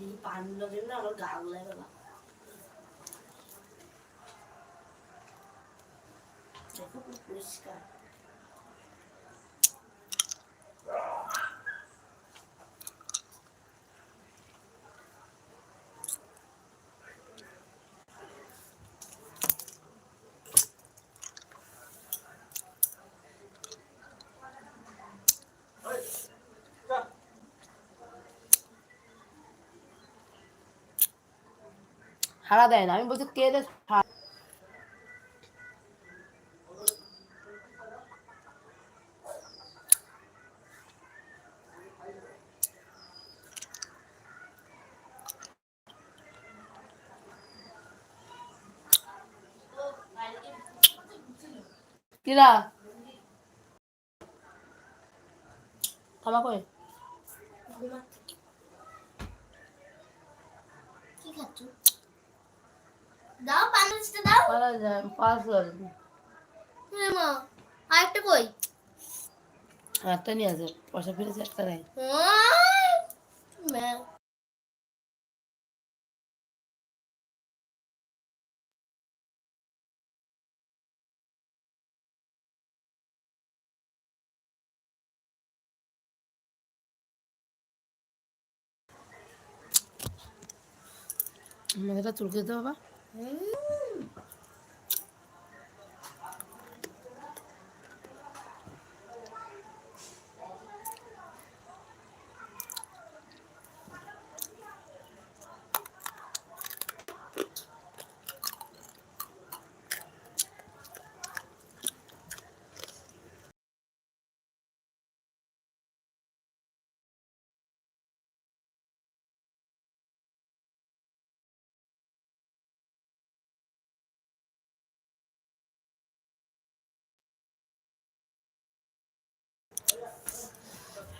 এই পানগুলো জন্য আমার গা গুলাই বাবা দেখো পুরো পরিষ্কার। হারা দেয় না। আমি বলছি কে দে কিরা? থামা কই? পান্ডাসটা দাও পারা যায় পাস করে হ্যাঁ মা আরেকটা কই? একটা নিয়ে আসে পয়সা ফিরেছে একটা নেই। মেয়েটা চুলকে দিতে বাবা।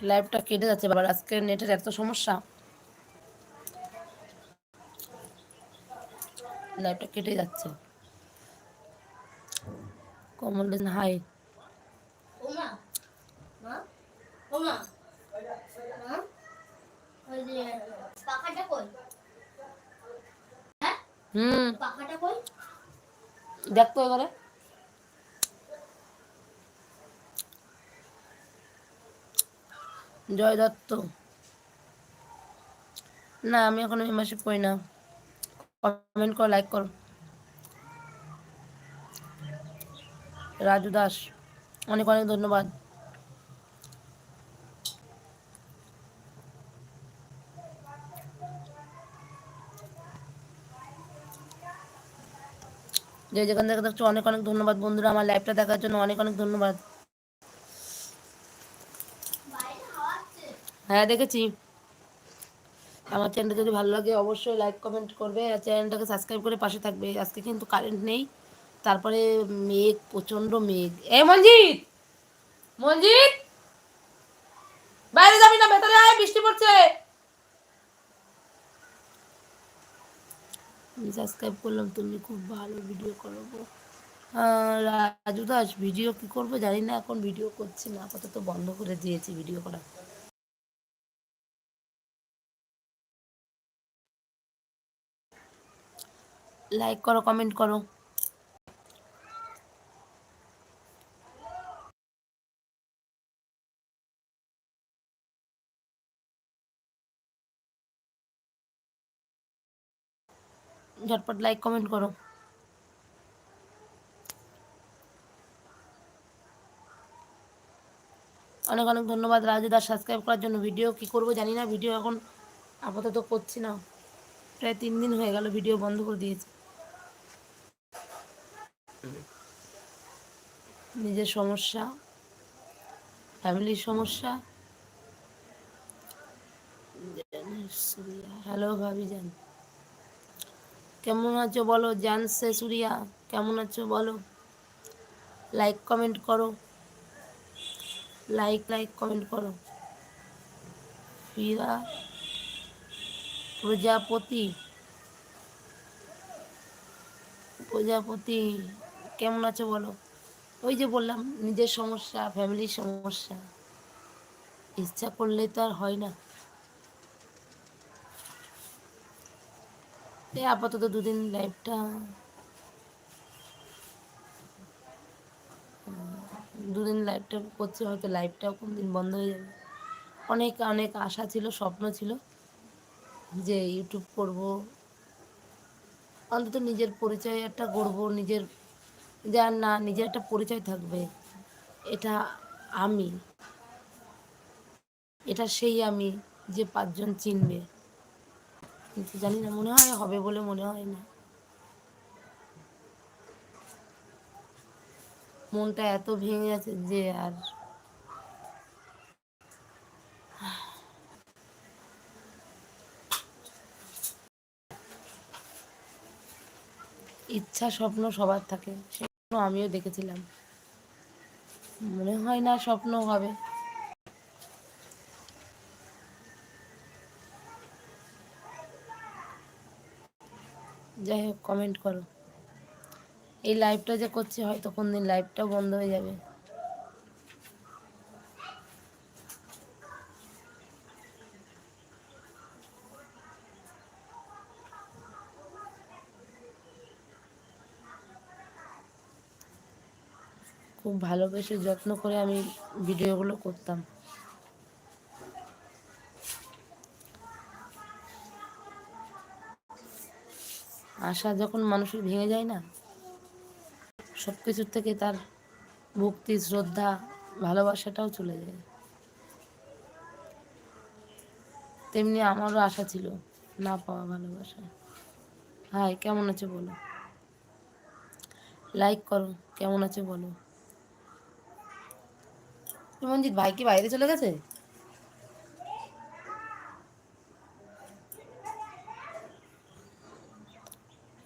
লাইভটা কেটে যাচ্ছে বাবার আজকে নেটের এত সমস্যা। লাইভটা কেটে যাচ্ছে। কমল হাই। ওমা মা ওমা। মা পাখাটা কই? হ্যাঁ? হুম। কই? দেখতো এবারে। জয় দত্ত। না, আমি এখন মেম্বারশিপ করি না। কমেন্ট কর লাইক কর। রাজু দাস, অনেক অনেক ধন্যবাদ। যে যেখান থেকে দেখছ, অনেক অনেক ধন্যবাদ বন্ধুরা। আমার লাইভটা দেখার জন্য অনেক অনেক ধন্যবাদ বাইরে হাওয়া আসছে হ্যাঁ দেখেছি। আমার চ্যানেলটা যদি ভালো লাগে, অবশ্যই লাইক কমেন্ট করবে। আর চ্যানেলটাকে সাবস্ক্রাইব করে পাশে থাকবে। আজকে কিন্তু কারেন্ট নেই। তারপরে মেঘ প্রচণ্ড মেঘ। এ মঞ্জিত মঞ্জিত বাইরে যাবি না, ভেতরে আয়, বৃষ্টি পড়ছে। আমি সাবস্ক্রাইব করলাম, তুমি খুব ভালো ভিডিও করো। রাজু দাস ভিডিও কি করব? জানি না, এখন ভিডিও করছি না। আপাতত বন্ধ করে দিয়েছি ভিডিও করা। লাইক করো কমেন্ট করো। ঝটপট লাইক কমেন্ট করো। অনেক অনেক ধন্যবাদ রাজু দাস সাবস্ক্রাইব করার জন্য। ভিডিও কি করব জানি না ভিডিও এখন আপাতত করছি না। প্রায় তিন দিন হয়ে গেল ভিডিও বন্ধ করে দিয়েছি। নিজের সমস্যা, ফ্যামিলির সমস্যা। হ্যালো ভাবি জান। কেমন আছো বলো? জানসে সুরিয়া, কেমন আছো বলো? লাইক কমেন্ট করো। লাইক লাইক কমেন্ট করো। ফিরা প্রজাপতি। প্রজাপতি। কেমন আছো বলো? ওই যে বললাম, নিজের সমস্যা, ফ্যামিলির সমস্যা। ইচ্ছা করলে তো আর হয় না। আপাতত দুদিন লাইভটা দুদিন লাইভটা করছি, হয়তো লাইভটাও কোন দিন বন্ধ হয়ে যাবে। অনেক অনেক আশা ছিল, স্বপ্ন ছিল যে ইউটিউব করব। অন্তত নিজের পরিচয় একটা গড়ব, নিজের যার না, নিজের একটা পরিচয় থাকবে। এটা আমি। এটা সেই আমি যে পাঁচজন চিনবে। কিন্তু জানি না, মনে হয় হবে বলে মনে হয় না। মনটা এত ভেঙে গেছে যে আর ইচ্ছা, স্বপ্ন সবার থাকে। আমিও দেখেছিলাম। মনে হয় না স্বপ্ন হবে। যাই হোক কমেন্ট করো। এই লাইভটা যে করছি হয়তো কোন দিন লাইভটাও বন্ধ হয়ে যাবে খুব ভালোবেসে যত্ন করে আমি ভিডিওগুলো করতাম। আশা যখন মানুষের ভেঙে যায় না সব কিছুর থেকে তার ভক্তি, শ্রদ্ধা, ভালোবাসাটাও চলে যায়। তেমনি আমারও আশা ছিল না পাওয়া ভালোবাসা। হাই, কেমন আছে বলো? লাইক করো, কেমন আছে বলো? মঞ্জিত ভাই কি বাইরে চলে গেছে?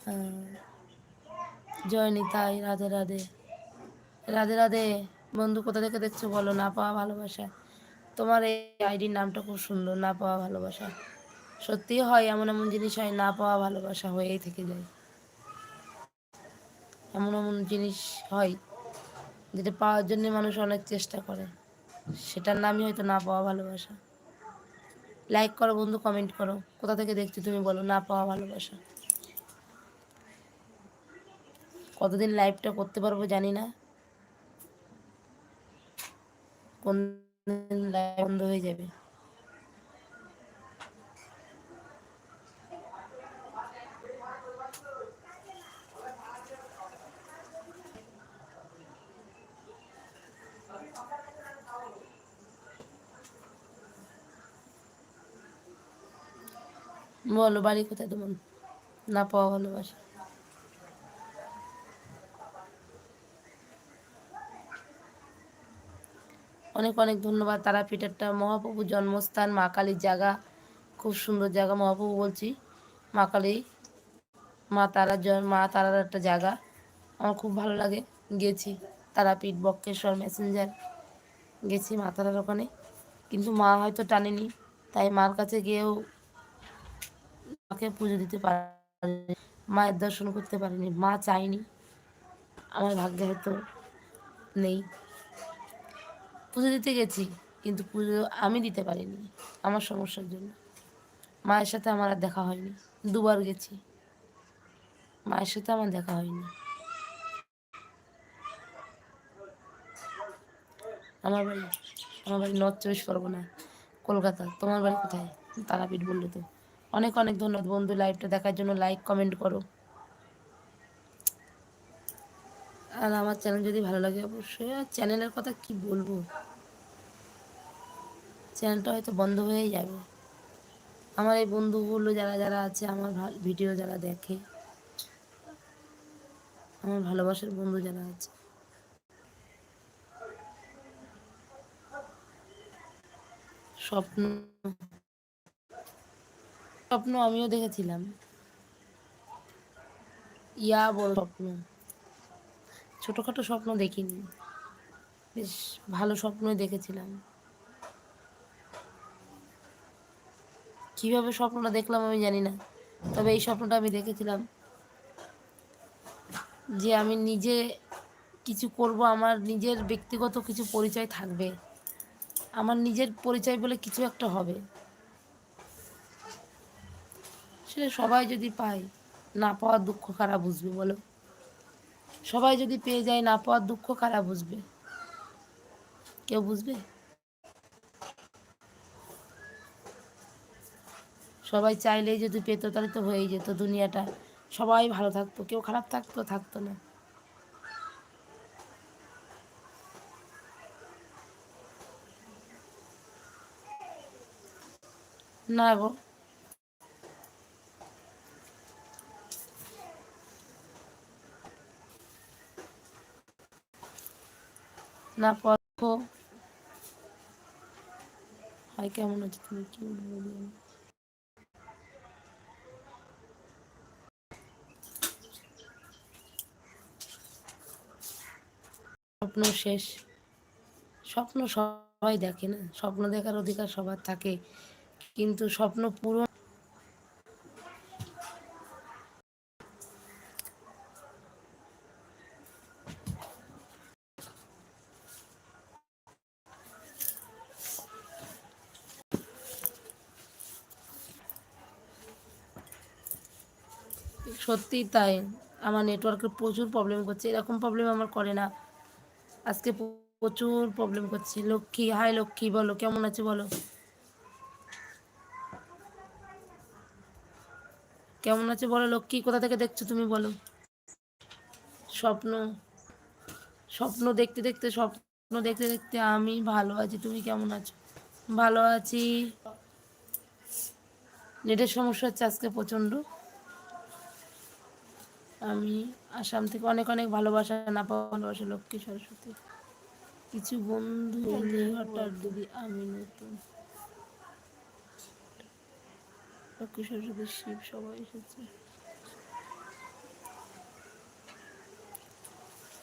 হ্যাঁ। জয় নিতাই রাধে রাধে। রাধে রাধে, বন্ধু কোথা থেকে দেখছ বলো? না পাওয়া ভালোবাসা। তোমার এই আইডির নামটা খুব সুন্দর, না পাওয়া ভালোবাসা। সত্যি হয়, এমন এমন জিনিস হয়, না পাওয়া ভালোবাসা হয়েই থেকে যায়। এমন এমন জিনিস হয়, যেটা পাওয়ার জন্য মানুষ অনেক চেষ্টা করে। সেটার নামই হয়তো না পাওয়া ভালোবাসা। লাইক করো বন্ধু কমেন্ট করো। কোথা থেকে দেখছ তুমি বলো, না পাওয়া ভালোবাসা। কতদিন লাইভটা করতে পারব জানি না। কোন বন্ধ হয়ে যাবে। বলো, বাড়ি কোথায় তোমার? না পাওয়া ভালোবাসা। অনেক অনেক ধন্যবাদ তারাপীঠ একটা মহাপ্রভুর জন্মস্থান, মা কালীর জায়গা। খুব সুন্দর জায়গা মহাপ্রভু বলছি। মা কালী, মা তারার জন- মা তারার একটা জায়গা। আমার খুব ভালো লাগে। গেছি তারাপীঠ, বক্রেশ্বর, মেসেঞ্জার। গেছি মা তারার ওখানে। কিন্তু মা হয়তো টানেনি। তাই মার কাছে গিয়েও মাকে পুজো দিতে পারি মায়ের দর্শন করতে পারিনি মা চায়নি, আমার ভাগ্যে হয়তো নেই। পুজো দিতে গেছি, কিন্তু পুজো আমি দিতে পারিনি আমার সমস্যার জন্য। মায়ের সাথে আমার আর দেখা হয়নি, দুবার গেছি, মায়ের সাথে আমার দেখা হয়নি। আমার বাড়ি আমার বাড়ি নর্থ চব্বিশ পরগনা, কলকাতা, তোমার বাড়ি কোথায়? তারাপীঠ বললে তো। অনেক অনেক ধন্যবাদ বন্ধু লাইভটা দেখার জন্য। লাইক, কমেন্ট করো। আর আমার চ্যানেল যদি ভালো লাগে অবশ্যই, আর চ্যানেলের কথা কি বলব? চ্যানেলটা হয়তো বন্ধ হয়েই যাবে। আমার এই বন্ধুগুলো যারা যারা আছে, আমার ভিডিও যারা দেখে, আমার ভালোবাসার বন্ধু যারা আছে। স্বপ্ন স্বপ্ন আমিও দেখেছিলাম। ইয়া বড় স্বপ্ন ছোটোখাটো স্বপ্ন দেখিনি। বেশ ভালো স্বপ্নই দেখেছিলাম। কীভাবে স্বপ্নটা দেখলাম আমি জানি না। তবে এই স্বপ্নটা আমি দেখেছিলাম যে আমি নিজে কিছু করব, আমার নিজের ব্যক্তিগত কিছু পরিচয় থাকবে। আমার নিজের পরিচয় বলে কিছু একটা হবে। সেটা সবাই যদি পায়, না পাওয়ার দুঃখ কারা বুঝবে বলো? সবাই যদি পেয়ে যায়, না পাওয়ার দুঃখ কারা বুঝবে? কেউ বুঝবে? সবাই চাইলেই যদি পেতো, তাহলে তো হয়েই যেত দুনিয়াটা। সবাই ভালো থাকতো, কেউ খারাপ থাকতো থাকতো না। না গো। না পক্ষ হাই, কেমন আছে তুমি? কি বলব স্বপ্ন শেষ। স্বপ্ন সবাই দেখে না। স্বপ্ন দেখার অধিকার সবার থাকে। কিন্তু স্বপ্ন পূরণ সত্যি তাই। আমার নেটওয়ার্কের প্রচুর প্রবলেম করছে। এরকম প্রবলেম আমার করে না। আজকে প্রচুর প্রবলেম করছে। লক্ষ্মী হাই লক্ষ্মী, বলো, কেমন আছে বলো? কেমন আছে বলো লক্ষ্মী? কোথা থেকে দেখছ তুমি বলো? স্বপ্ন স্বপ্ন দেখতে দেখতে, স্বপ্ন দেখতে দেখতে আমি ভালো আছি। তুমি কেমন আছো? ভালো আছি। নেটের সমস্যা হচ্ছে আজকে প্রচণ্ড। আমি আসাম থেকে অনেক অনেক ভালোবাসা না পাওয়া ভালোবাসা, লক্ষ্মী সরস্বতী। কিছু বন্ধু নেই হঠাৎ দিদি আমি নতুন। লক্ষ্মী সরস্বতী, শিব সবাই এসেছে।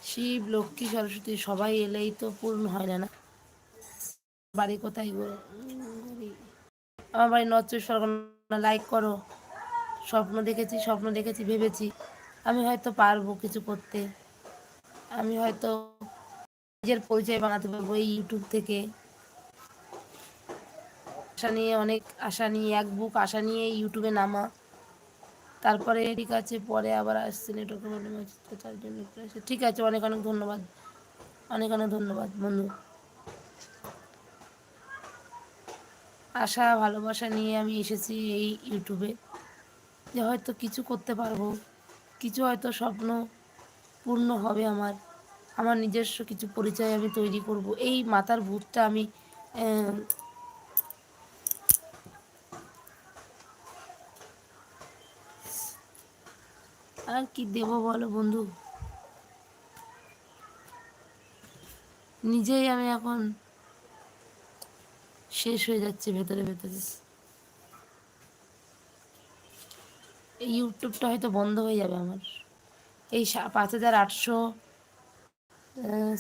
শিব, লক্ষ্মী সরস্বতী সবাই এলেই তো পূর্ণ হয় না না। বাড়ি কোথায় আমার বাড়ি সরগনা লাইক করো। স্বপ্ন দেখেছি স্বপ্ন দেখেছি, ভেবেছি। আমি হয়তো পারব কিছু করতে। আমি হয়তো নিজের পরিচয় বানাতে পারব এই ইউটিউব থেকে। আশা নিয়ে অনেক, আশা নিয়ে এক বুক আশা নিয়ে ইউটিউবে নামা। তারপরে ঠিক আছে, পরে আবার আসছে নেটওয়ার্ক প্রবলেম তার জন্য ঠিক আছে, অনেক অনেক ধন্যবাদ। অনেক অনেক ধন্যবাদ, বন্ধু। আশা, ভালোবাসা নিয়ে আমি এসেছি এই ইউটিউবে যে হয়তো কিছু করতে পারব। কিছু হয়তো স্বপ্ন পূর্ণ হবে আমার। আমার নিজস্ব কিছু পরিচয় আমি তৈরি করব। এই মাথার ভূতটা আমি আর কি দেব বলো বন্ধু? নিজেই আমি এখন শেষ হয়ে যাচ্ছে ভেতরে ভেতরে। এই ইউটিউবটা হয়তো বন্ধ হয়ে যাবে আমার। এই পাঁচ হাজার আটশো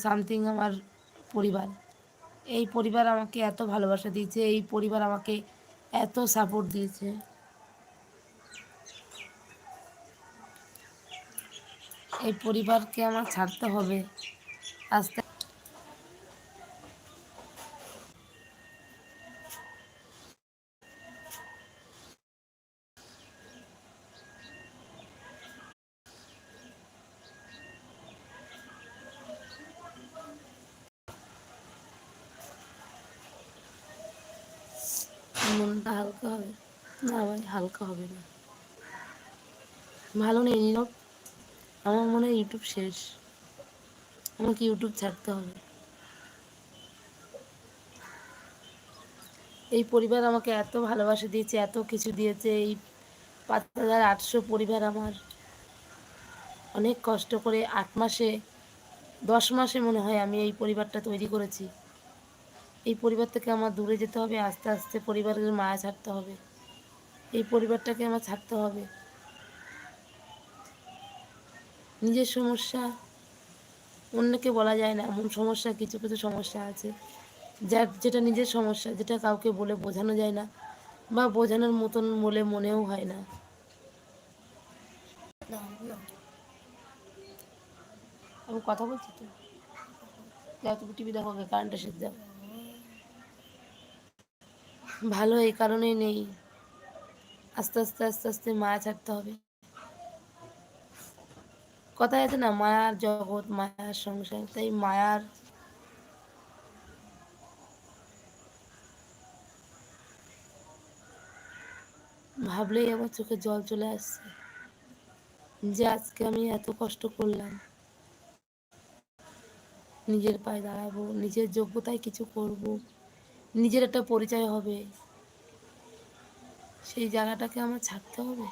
সামথিং আমার পরিবার। এই পরিবার আমাকে এত ভালোবাসা দিয়েছে, এই পরিবার আমাকে এত সাপোর্ট দিয়েছে। এই পরিবারকে আমার ছাড়তে হবে। আস্তে মনটা হালকা হবে না ভাই হালকা হবে না ভালো নেই নীরব। আমার মনে হয় ইউটিউব শেষ। আমাকে ইউটিউব ছাড়তে হবে। এই পরিবার আমাকে এত ভালোবাসা দিয়েছে, এত কিছু দিয়েছে। এই পাঁচ হাজার আটশো পরিবার আমার অনেক কষ্ট করে আট মাসে, দশ মাসে মনে হয় আমি এই পরিবারটা তৈরি করেছি। এই পরিবার থেকে আমার দূরে যেতে হবে, আস্তে আস্তে পরিবারের মায়া ছাড়তে হবে। এই পরিবারটাকে আমার ছাড়তে হবে। নিজের সমস্যা অন্যকে বলা যায় না এমন সমস্যা কিছু কিছু সমস্যা আছে। যার যেটা নিজের সমস্যা যেটা কাউকে বলে বোঝানো যায় না বা বোঝানোর মতন বলে মনেও হয় না। আমি কথা বলছি তো? যাও তুমি টিভি দেখো কারেন্ট এসে যাও। ভালো এই কারণেই নেই। আস্তে আস্তে আস্তে আস্তে মায়া ছাড়তে হবে। কথায় আছে না, মায়ার জগৎ, মায়ার সংসার, তাই মায়ার ভাবলেই আমার চোখে জল চলে আসছে যে আজকে আমি এত কষ্ট করলাম। নিজের পায়ে দাঁড়াবো, নিজের যোগ্যতায় কিছু করব, নিজের একটা পরিচয় হবে, সেই জায়গাটাকে আমার ছাড়তে হবে।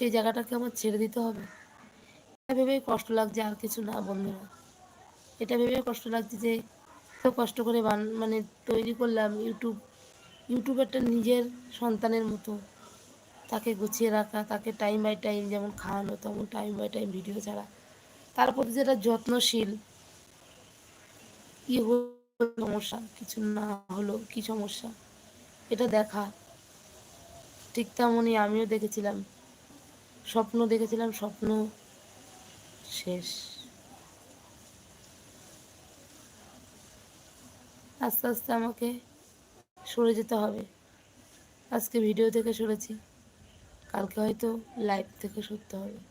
সেই জায়গাটাকে আমার ছেড়ে দিতে হবে। এটা ভেবেই কষ্ট লাগছে আর কিছু না বন্ধুরা এটা ভেবেই কষ্ট লাগছে যে এত কষ্ট করে বান মানে তৈরি করলাম ইউটিউব। ইউটিউব একটা নিজের সন্তানের মতো। তাকে গুছিয়ে রাখা, তাকে টাইম বাই টাইম যেমন খাওয়ানো, তেমন টাইম বাই টাইম ভিডিও ছাড়া। তার প্রতি যেটা যত্নশীল কি হলো, সমস্যা, কিছু না হলো কি সমস্যা? এটা দেখা। ঠিক তেমনই আমিও দেখেছিলাম। স্বপ্ন দেখেছিলাম, স্বপ্ন শেষ। আস্তে আস্তে আমাকে সরে যেতে হবে। আজকে ভিডিও থেকে সরেছি। কালকে হয়তো লাইভ থেকে সরতে হবে।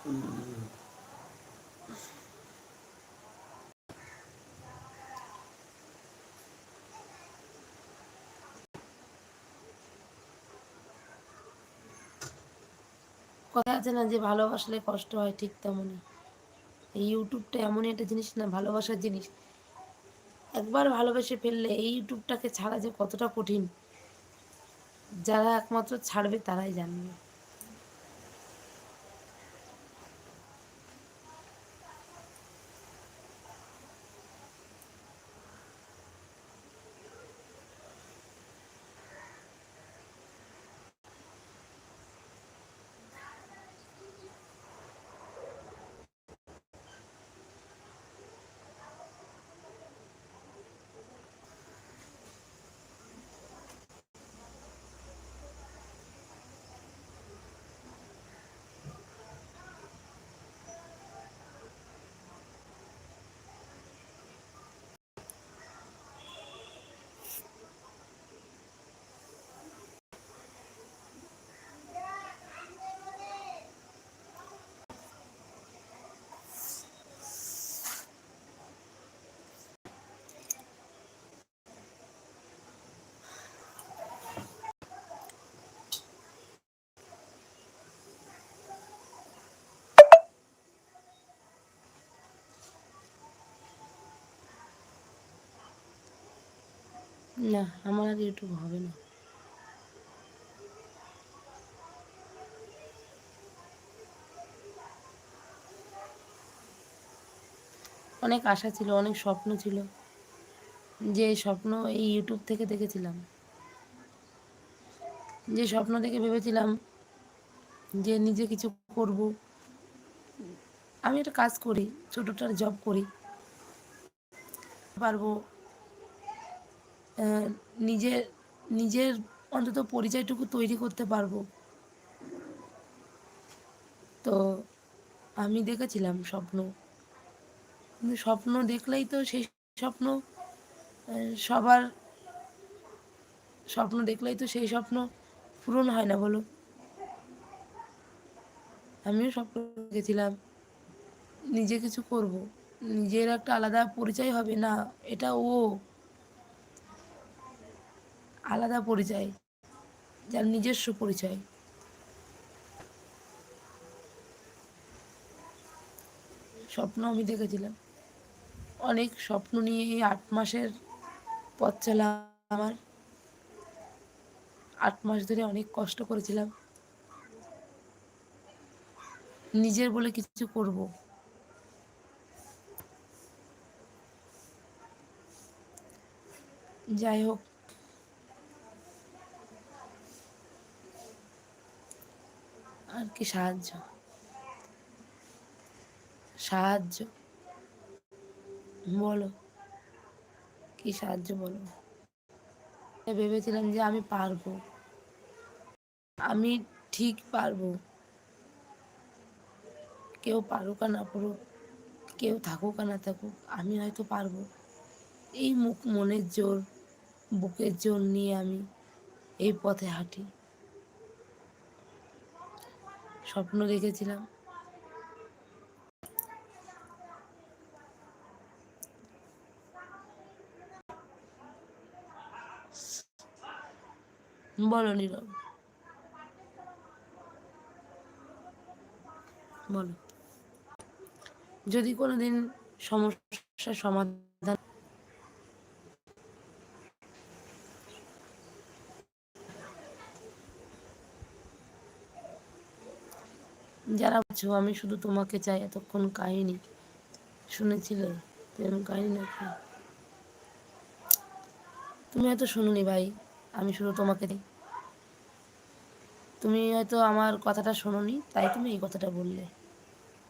কথা আছে না যে ভালোবাসলে কষ্ট হয়, ঠিক তেমনই। এই ইউটিউবটা এমনই একটা জিনিস না, ভালোবাসার জিনিস। একবার ভালোবেসে ফেললে এই ইউটিউবটাকে ছাড়া যে কতটা কঠিন, যারা একমাত্র ছাড়বে তারাই জানবে। না, আমার আর ইউটিউব হবে না। অনেক আশা ছিল, অনেক স্বপ্ন ছিল, যে স্বপ্ন এই ইউটিউব থেকে দেখেছিলাম। যে স্বপ্ন দেখে ভেবেছিলাম যে নিজে কিছু করব। আমি একটা কাজ করি, ছোটোটার জব করি। পারব নিজের নিজের অন্তত পরিচয়টুকু তৈরি করতে পারব। তো আমি দেখেছিলাম স্বপ্ন। কিন্তু স্বপ্ন দেখলেই তো সেই স্বপ্ন সবার স্বপ্ন দেখলেই তো সেই স্বপ্ন পূরণ হয় না বলো? আমিও স্বপ্ন দেখেছিলাম, নিজে কিছু করব, নিজের একটা আলাদা পরিচয় হবে না, এটা ও। আলাদা পরিচয়, যার নিজস্ব পরিচয়। স্বপ্ন আমি দেখেছিলাম। অনেক স্বপ্ন নিয়ে এই আট মাসের পথ চলা আমার। আট মাস ধরে অনেক কষ্ট করেছিলাম। নিজের বলে কিছু করব। যাই হোক আর কি সাহায্য? সাহায্য? বলো। কি সাহায্য বলো ভেবেছিলাম যে আমি পারব। আমি ঠিক পারব। কেউ পারুক আর না পারুক কেউ থাকুক আর না থাকুক, আমি হয়তো পারব। এই মুখ মনের জোর, বুকের জোর নিয়ে আমি এই পথে হাঁটি। স্বপ্ন দেখেছিলাম। বলো নীরব। বলো। যদি কোনোদিন সমস্যার সমাধান যারা বলছো, আমি শুধু তোমাকে চাই এতক্ষণ কাহিনী। শুনেছিলে? প্রেম কাহিনী নাকি? তুমি হয়তো শুনুনি ভাই, আমি শুধু তোমাকে চাই। তুমি হয়তো আমার কথাটা শোনোনি, তাই তুমি এই কথাটা বললে।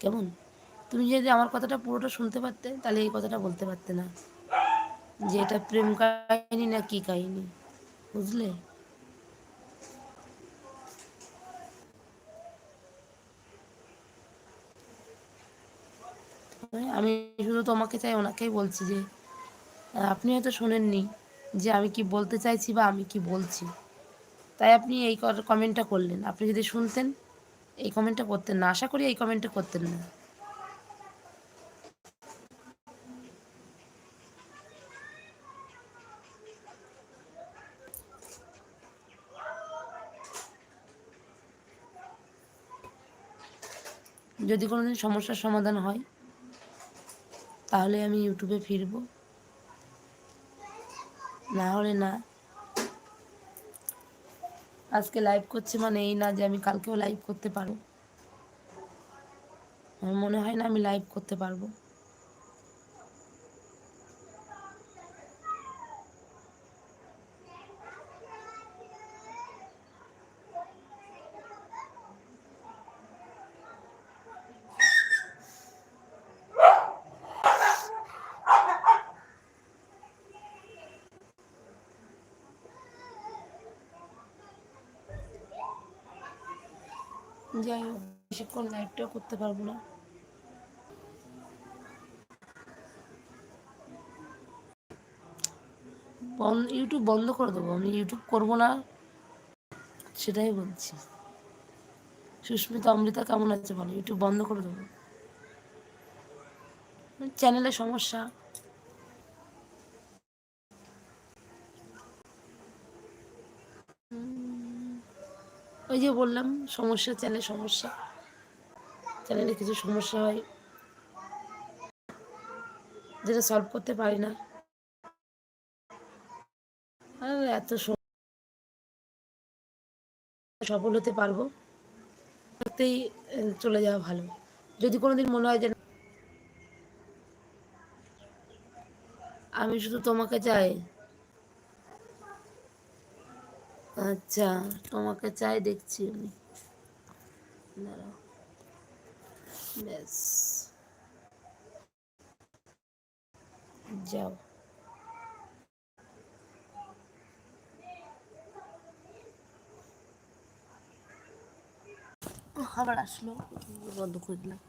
কেমন? তুমি যদি আমার কথাটা পুরোটা শুনতে পারতে, তাহলে এই কথাটা বলতে পারতে না। যে এটা প্রেম কাহিনী না কি কাহিনী? বুঝলে? আমি শুধু তোমাকে চাই ওনাকেই বলছি যে আপনি হয়তো শোনেননি যে আমি কি বলতে চাইছি বা আমি কি বলছি। তাই আপনি এই কমেন্টটা করলেন। আপনি যদি শুনতেন, এই কমেন্টটা করতেন না। আশা করি এই কমেন্টটা করতেন না। যদি কোনোদিন সমস্যার সমাধান হয় তাহলে আমি ইউটিউবে ফিরব। না হলে না। আজকে লাইভ করছে মানে এই না যে আমি কালকেও লাইভ করতে পারব। আমার মনে হয় না আমি লাইভ করতে পারব। যাই হোক, বেশিক্ষণ লাইভটাও করতে পারব না। ইউটিউব বন্ধ করে দেবো। আমি ইউটিউব করব না, সেটাই বলছি। সুস্মিতা, অমৃতা কেমন আছে বলো? ইউটিউব বন্ধ করে দেবো। চ্যানেলের সমস্যা? ওই যে বললাম, সমস্যা চ্যানেলে সমস্যা। চ্যানেলে কিছু সমস্যা হয়, যেটা সলভ করতে পারি না। এত সফল হতে পারব তাতেই চলে যাওয়া ভালো। যদি কোনোদিন মনে হয় যে আমি শুধু তোমাকে চাই আচ্ছা তোমাকে চাই দেখছি আমি। যাও। আবার আসলো। বন্ধ করে দিলাম।